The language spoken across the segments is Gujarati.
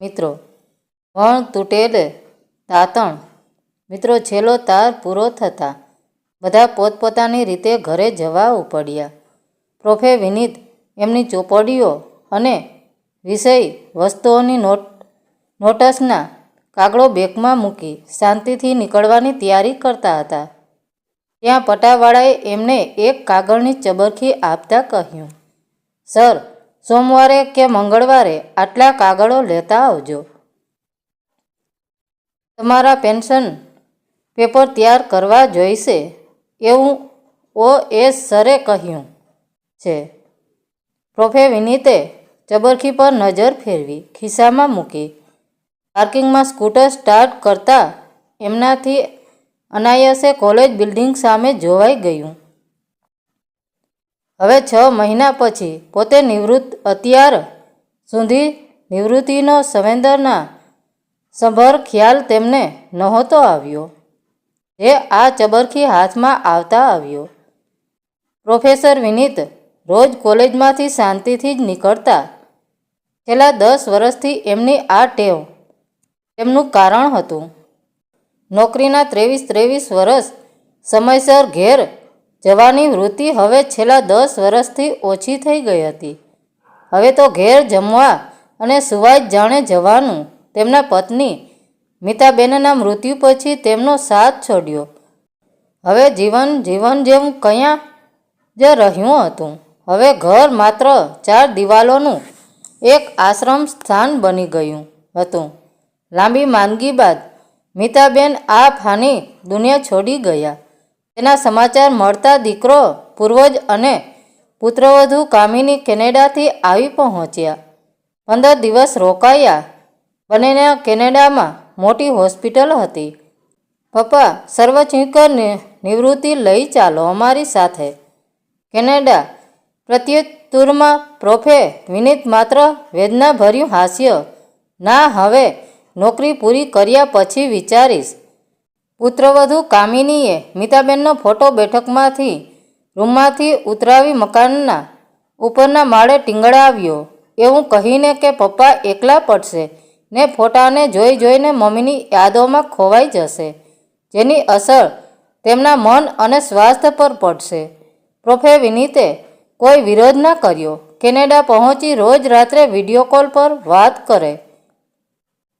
મિત્રો, વણ તૂટેલ દાંતણ મિત્રો, છેલ્લો તાર પૂરો થતાં બધા પોતપોતાની રીતે ઘરે જવા ઉપડ્યા. પ્રોફે વિનીત એમની ચોપડીઓ અને વિષય વસ્તુઓની નોટ, નોટસના કાગળો બેગમાં મૂકી શાંતિથી નીકળવાની તૈયારી કરતા હતા. ત્યાં પટાવાળાએ એમને એક કાગળની ચબરખી આપતા કહ્યું, સર સોમવારે કે મંગળવારે આટલા કાગળો લેતા આવજો. તમારા પેન્શન પેપર તૈયાર કરવા જોઈશે એવું ઓ એસ સરે કહ્યું છે. પ્રોફે વિનીતે ચબરખી પર નજર ફેરવી ખિસ્સામાં મૂકી પાર્કિંગમાં સ્કૂટર સ્ટાર્ટ કરતા એમનાથી અનાયાસે કોલેજ બિલ્ડિંગ સામે જોવાઈ ગયું. હવે છ મહિના પછી પોતે નિવૃત્ત અત્યાર સુધી નિવૃત્તિનો સંવેદના સભર ખ્યાલ તેમને નહોતો આવ્યો. જે આ ચબરખી હાથમાં આવતા આવ્યો. પ્રોફેસર વિનીત રોજ કોલેજમાંથી શાંતિથી જ નીકળતા. છેલ્લા દસ વર્ષથી એમની આ ટેવ તેમનું કારણ હતું. નોકરીના ત્રેવીસ ત્રેવીસ વર્ષ સમયસર ઘેર જવાની વૃત્તિ હવે છેલ્લા દસ વર્ષથી ઓછી થઈ ગઈ હતી. હવે તો ઘેર જમવા અને સુવાય જાણે જવાનું તેમના પત્ની મિતાબેનના મૃત્યુ પછી તેમનો સાથ છોડ્યો. હવે જીવન જીવન જેવું ક્યાં જ રહ્યું હતું. હવે ઘર માત્ર ચાર દિવાલોનું એક આશ્રમ સ્થાન બની ગયું હતું. લાંબી માંદગી બાદ મિતાબેન આ ફાની દુનિયા છોડી ગયા. તેના સમાચાર મળતા દીકરો પૂર્વજ અને પુત્રવધુ કામિની કેનેડાથી આવી પહોંચ્યા. પંદર દિવસ રોકાયા. બંનેના કેનેડામાં મોટી હોસ્પિટલ હતી. પપ્પા સર્વચિકર નિવૃત્તિ લઈ ચાલો અમારી સાથે. કેનેડા પ્રત્યુત્તરમાં પ્રોફે વિનીત માત્ર વેદનાભર્યું હાસ્ય. ના, હવે નોકરી પૂરી કર્યા પછી વિચારીશ. પુત્રવધુ કામિનીએ મિતાબેનનો ફોટો બેઠકમાંથી, રૂમમાંથી ઉતરાવી મકાનના ઉપરના માળે ટીંગડાવ્યો એવું કહીને કે પપ્પા એકલા પડશે ને ફોટાને જોઈ જોઈને મમ્મીની યાદોમાં ખોવાઈ જશે, જેની અસર તેમના મન અને સ્વાસ્થ્ય પર પડશે. પ્રોફે વિનીતે કોઈ વિરોધ ના કર્યો. કેનેડા પહોંચી રોજ રાત્રે વીડિયો કોલ પર વાત કરે.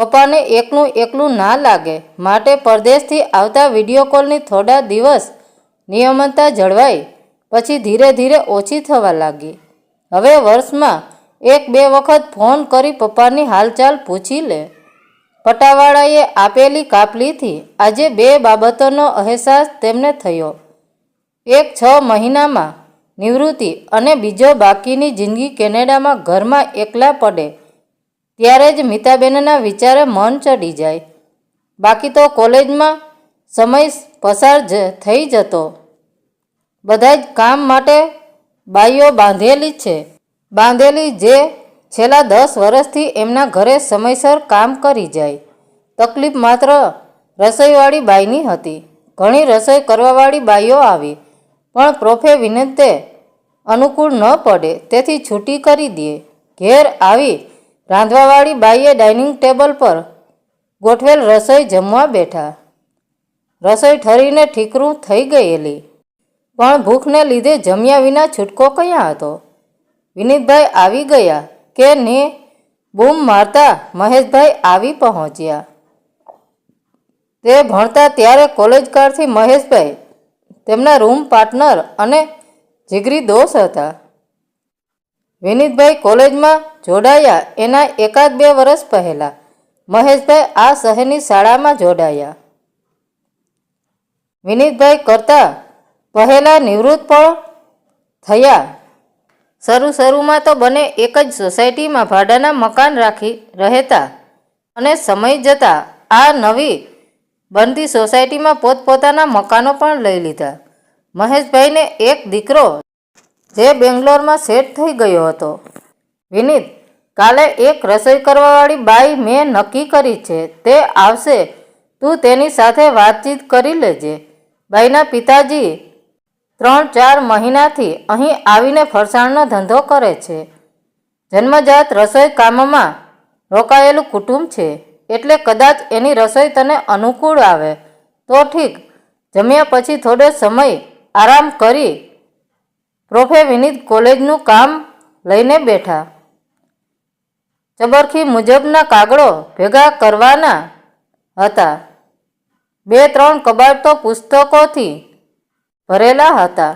પપ્પાને એકલું એકલું ના લાગે. માટે પરદેશથી આવતા વીડિયો કોલની થોડા દિવસ નિયમનતા જળવાઈ. પછી ધીરે ધીરે ઓછી થવા લાગી. હવે વર્ષમાં એક બે વખત ફોન કરી પપ્પાની હાલચાલ પૂછી લે. પટાવાળાએ આપેલી કાપલીથી આજે બે બાબતોનો અહેસાસ તેમને થયો. એક છ મહિનામાં નિવૃત્તિ અને બીજો બાકીની જિંદગી કેનેડામાં ઘરમાં એકલા પડે. ત્યારે જ મિતાબેનના વિચારે મન ચડી જાય. બાકી તો કોલેજમાં સમય પસાર જ થઈ જતો. બધા જ કામ માટે બાઈઓ બાંધેલી છે. બાંધેલી જે છેલ્લા દસ વર્ષથી એમના ઘરે સમયસર કામ કરી જાય. તકલીફ માત્ર રસોઈવાળી બાઈની હતી. ઘણી રસોઈ કરવાવાળી બાઈઓ આવી. પણ પ્રોફે વિનંતે અનુકૂળ ન પડે, તેથી છૂટી કરી દે. ઘેર આવી રાંધવાવાળી બાઈએ ડાઇનિંગ ટેબલ પર ગોઠવેલ રસોઈ જમવા બેઠા. રસોઈ ઠરીને ઠીકરું થઈ ગયેલી. પણ ભૂખને લીધે જમ્યા વિના છૂટકો ક્યાં હતો? વિનીતભાઈ આવી ગયા કે ને બૂમ મારતા મહેશભાઈ આવી પહોંચ્યા. તે ભણતા ત્યારે કોલેજ કાળથી મહેશભાઈ, તેમના રૂમ પાર્ટનર અને જીગરી દોસ્ત હતા. વિનીતભાઈ કોલેજમાં જોડાયા. એના એકાદ બે વર્ષ પહેલાં મહેશભાઈ આ શહેરની શાળામાં જોડાયા. વિનીતભાઈ કરતા પહેલાં નિવૃત્ત પણ થયા. શરૂ શરૂમાં તો બંને એક જ સોસાયટીમાં ભાડાના મકાન રાખી રહેતા અને સમય જતાં આ નવી બનતી સોસાયટીમાં પોતપોતાના મકાનો પણ લઈ લીધા. મહેશભાઈને એક દીકરો જે બેંગ્લોરમાં સેટ થઈ ગયો હતો. વિનીત, કાલે એક રસોઈ કરવાવાળી બાઈ મેં નક્કી કરી છે, તે આવશે. તું તેની સાથે વાતચીત કરી લેજે. બાઈના પિતાજી ત્રણ ચાર મહિનાથી અહીં આવીને ફરસાણનો ધંધો કરે છે. જન્મજાત રસોઈ કામમાં રોકાયેલું કુટુંબ છે, એટલે કદાચ એની રસોઈ તને અનુકૂળ આવે. તો ઠીક, જમ્યા પછી થોડો સમય આરામ કરી પ્રોફે વિનીત કોલેજનું કામ લઈને બેઠા. ચબરખી મુજબના કાગળો ભેગા કરવાના હતા. બે, ત્રણ કબાટ તો પુસ્તકોથી ભરેલા હતા.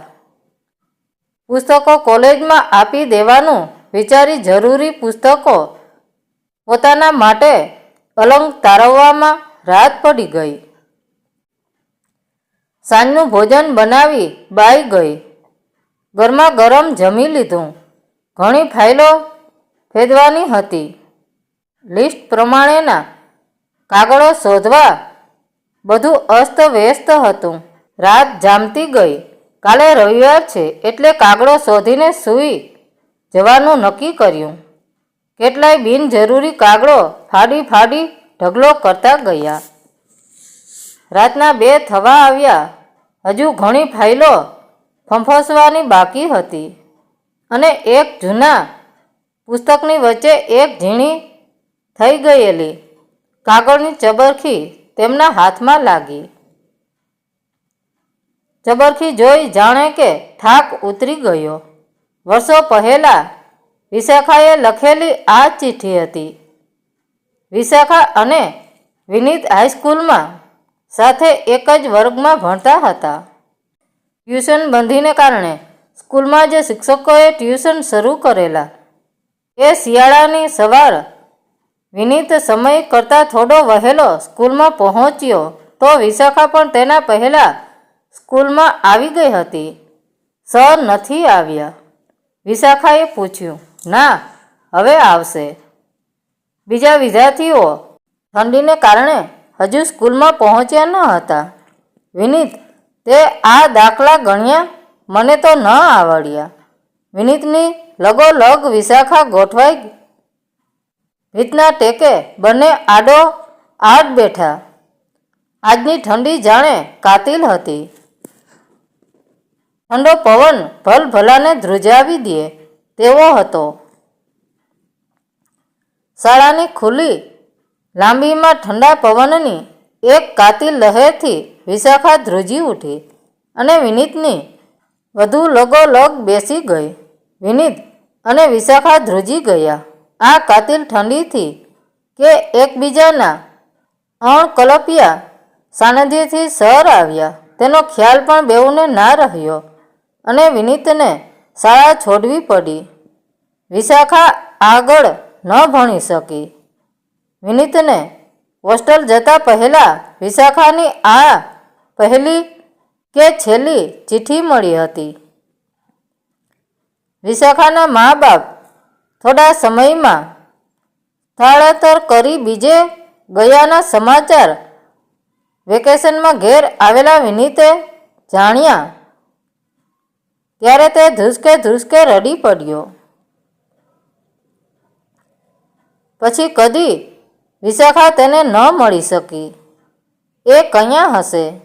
પુસ્તકો કોલેજમાં આપી દેવાનું વિચારી જરૂરી પુસ્તકો પોતાના માટે અલંગ તારવવામાં રાત પડી ગઈ. સાંજનું ભોજન બનાવી બાઈ ગઈ. ગરમા ગરમ જમી લીધું. ઘણી ફાઇલો ફેદવાની હતી. લિસ્ટ પ્રમાણેના કાગળો શોધવા બધું અસ્ત વ્યસ્ત હતું. રાત જામતી ગઈ. કાલે રવિવાર છે એટલે કાગળો શોધીને સૂઈ જવાનું નક્કી કર્યું. કેટલાય બિનજરૂરી કાગળો ફાડી ફાડી ઢગલો કરતા ગયા. રાતના બે થવા આવ્યા. હજુ ઘણી ફાઇલો ફંફસવાની બાકી હતી અને એક જૂના પુસ્તકની વચ્ચે એક ઝીણી થઈ ગયેલી કાગળની ચબરખી તેમના હાથમાં લાગી. ચબરખી જોઈ જાણે કે થાક ઉતરી ગયો. વર્ષો પહેલા વિશાખાએ લખેલી આ ચિઠ્ઠી હતી. વિશાખા અને વિનીત હાઈસ્કૂલમાં સાથે એક જ વર્ગમાં ભણતા હતા. ટ્યુશન બંધીને કારણે સ્કૂલમાં જે શિક્ષકોએ ટ્યુશન શરૂ કરેલા. એ શિયાળાની સવાર વિનીત સમય કરતાં થોડો વહેલો સ્કૂલમાં પહોંચ્યો તો વિશાખા પણ તેના પહેલાં સ્કૂલમાં આવી ગઈ હતી. સર નથી આવ્યા. વિશાખાએ પૂછ્યું, ના, હવે આવશે. બીજા વિદ્યાર્થીઓ ઠંડીને કારણે હજુ સ્કૂલમાં પહોંચ્યા ન હતા. વિનીત, તે આ દાખલા ગણ્યા? મને તો ન આવડ્યા. વિનીતની લગોલગ વિશાખા ગોઠવાઈ ભીતના ટેકે બંને આડો આડ બેઠા. આજની ઠંડી જાણે કાતિલ હતી. ઠંડો પવન ભલભલાને ધ્રુજાવી દે તેવો હતો. શાળાની ખુલ્લી લાંબીમાં ઠંડા પવનની એક કાતિલ લહેરથી વિશાખા ધ્રુજી ઉઠી અને વિનીતની વધુ લગોલગ બેસી ગઈ. વિનીત અને વિશાખા ધ્રુજી ગયા. આ કાતિલ ઠંડીથી કે એકબીજાના અણકલપિયા સાનિધ્યથી સર આવ્યા. તેનો ખ્યાલ પણ બેઉને ના રહ્યો અને વિનીતને શાળા છોડવી પડી. વિશાખા આગળ ન ભણી શકી. વિનીતને હોસ્ટેલ જતા પહેલાં વિશાખાની આ પહેલી કે છેલ્લી ચિઠ્ઠી મળી હતી. વિશાખાના મા બાપ થોડા સમયમાં સ્થળાંતર કરી બીજે ગયાના સમાચાર વેકેશનમાં ઘેર આવેલા વિનીતે જાણ્યા. ત્યારે તે ધ્રુસકે ધ્રુસકે રડી પડ્યો. પછી કદી વિશાખા તેને ન મળી શકી. એ કયાં હશે?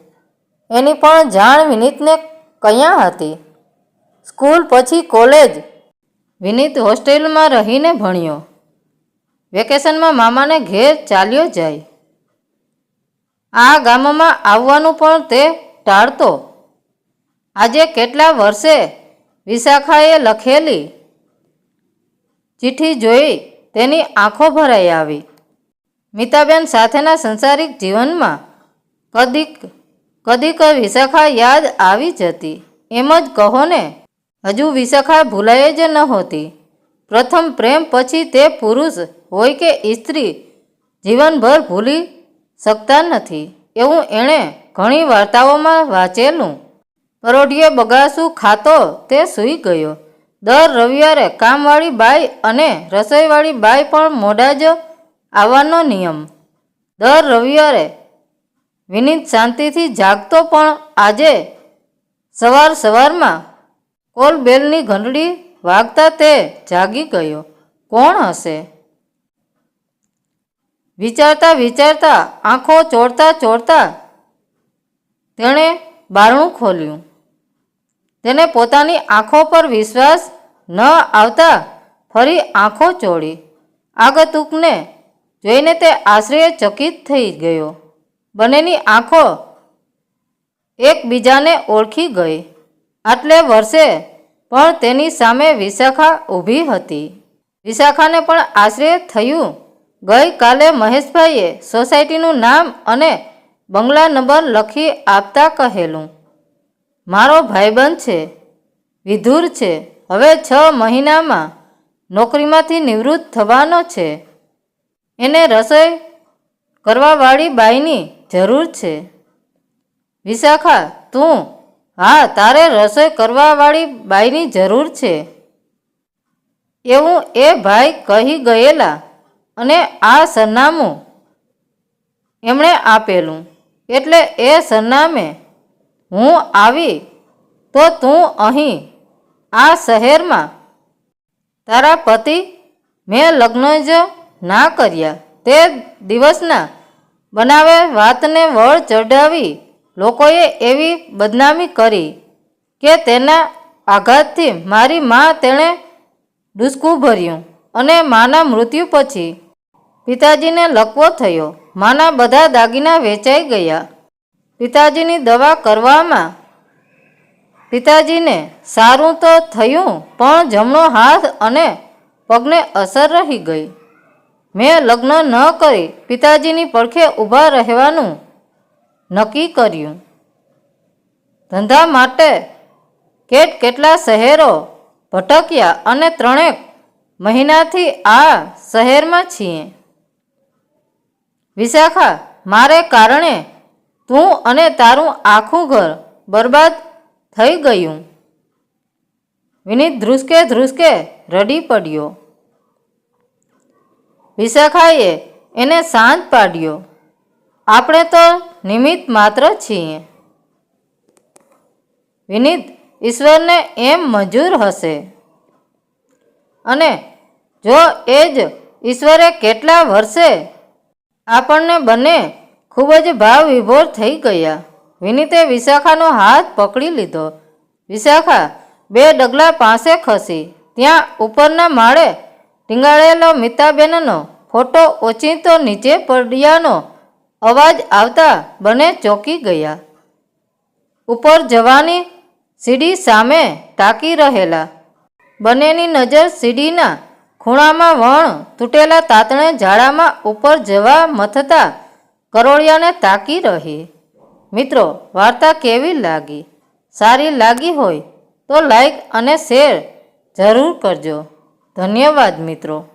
એની પણ જાણ વિનીતને કયાં હતી? સ્કૂલ પછી કોલેજ વિનીત હોસ્ટેલમાં રહીને ભણ્યો. વેકેશનમાં મામાને ઘેર ચાલ્યો જાય. આ ગામમાં આવવાનું પણ તે ટાળતો. આજે કેટલા વર્ષે વિશાખાએ લખેલી ચિઠ્ઠી જોઈ તેની આંખો ભરાઈ આવી. મિતાબેન સાથેના સંસારિક જીવનમાં કદીક કદીક વિશાખા યાદ આવી જતી. એમ જ કહો ને હજુ વિશાખા ભૂલાય જ નહોતી પ્રથમ પ્રેમ પછી તે પુરુષ હોય કે સ્ત્રી જીવનભર ભૂલી શકતા નથી. એવું એણે ઘણી વાર્તાઓમાં વાંચેલું. પરોઢિયે બગાસું ખાતો તે સૂઈ ગયો. દર રવિવારે કામવાળી બાઈ અને રસોઈવાળી બાઈ પણ મોડા જ આવવાનો નિયમ. દર રવિવારે વિનીત શાંતિથી જાગતો પણ આજે સવાર સવારમાં કોલ બેલની ઘંટડી વાગતા તે જાગી ગયો. કોણ હશે? વિચારતા વિચારતા આંખો ચોરતા ચોરતા તેણે બારણું ખોલ્યું. તેને પોતાની આંખો પર વિશ્વાસ ન આવતા ફરી આંખો ચોળી આગતુકને જોઈને તે આશ્રય ચકિત થઈ ગયો. બંનેની આંખો એકબીજાને ઓળખી ગઈ. આટલે વર્ષે પણ તેની સામે વિશાખા ઊભી હતી. વિશાખાને પણ આશ્ચર્ય થયું. ગઈકાલે મહેશભાઈએ સોસાયટીનું નામ અને બંગલા નંબર લખી આપતા કહેલું, મારો ભાઈબંધ છે, વિધુર છે, હવે છ મહિનામાં નોકરીમાંથી નિવૃત્ત થવાનો છે. એને રસોઈ કરવાવાળી બાઈની જરૂર છે. વિશાખા, તું હા, તારે રસોઈ કરવાવાળી બાઈની જરૂર છે. એવું એ ભાઈ કહી ગયેલા અને આ સરનામું એમણે આપેલું. એટલે એ સરનામે, હું આવી, તો તું અહીં, આ શહેરમાં, તારા પતિ, મેં લગ્ન જ ના કર્યા. તે દિવસના બનાવે વાતને વળ ચઢાવી લોકોએ એવી બદનામી કરી કે તેના આઘાતથી મારી મા તેણે ડૂસકું ભર્યું અને માના મૃત્યુ પછી પિતાજીને લકવો થયો. માના બધા દાગીના વેચાઈ ગયા. પિતાજીની દવા કરવામાં પિતાજીને સારું તો થયું, પણ જમણો હાથ અને પગને અસર રહી ગઈ. મેં લગ્ન ન કરી, પિતાજીની પડખે ઊભા રહેવાનું નક્કી કર્યું. ધંધા માટે કેટ કેટલા શહેરો ભટક્યા અને ત્રણેક મહિનાથી આ શહેરમાં છીએ. વિશાખા, મારે કારણે તું અને તારું આખું ઘર બરબાદ થઈ ગયું. વિનીત ધ્રુસકે ધ્રુસકે રડી પડ્યો. વિશાખાએ એને શાંત પાડ્યો. આપણે તો નિમિત્ત માત્ર છીએ. વિનીત ઈશ્વરને એમ મંજૂર હશે. અને જો એ જ ઈશ્વરે કેટલા વર્ષે આપણને બંને ખૂબ જ ભાવ વિભોર થઈ ગયા. વિનીતે વિશાખાનો હાથ પકડી લીધો. વિશાખા બે ડગલા પાસે ખસી. ત્યાં ઉપરના માળે ટીંગાળેલો મિતાબેનનો ફોટો ઓચિંતો નીચે પડ્યાનો અવાજ આવતા બંને ચોંકી ગયા. ઉપર જવાની સીડી સામે તાકી રહેલા. બંનેની નજર સીડીના ખૂણામાં વણ તૂટેલા તાતણે ઝાડામાં ઉપર જવા મથતા કરોળિયાને તાકી રહી. મિત્રો, વાર્તા કેવી લાગી? સારી લાગી હોય તો લાઈક અને શેર જરૂર કરજો. ધન્યવાદ મિત્રો.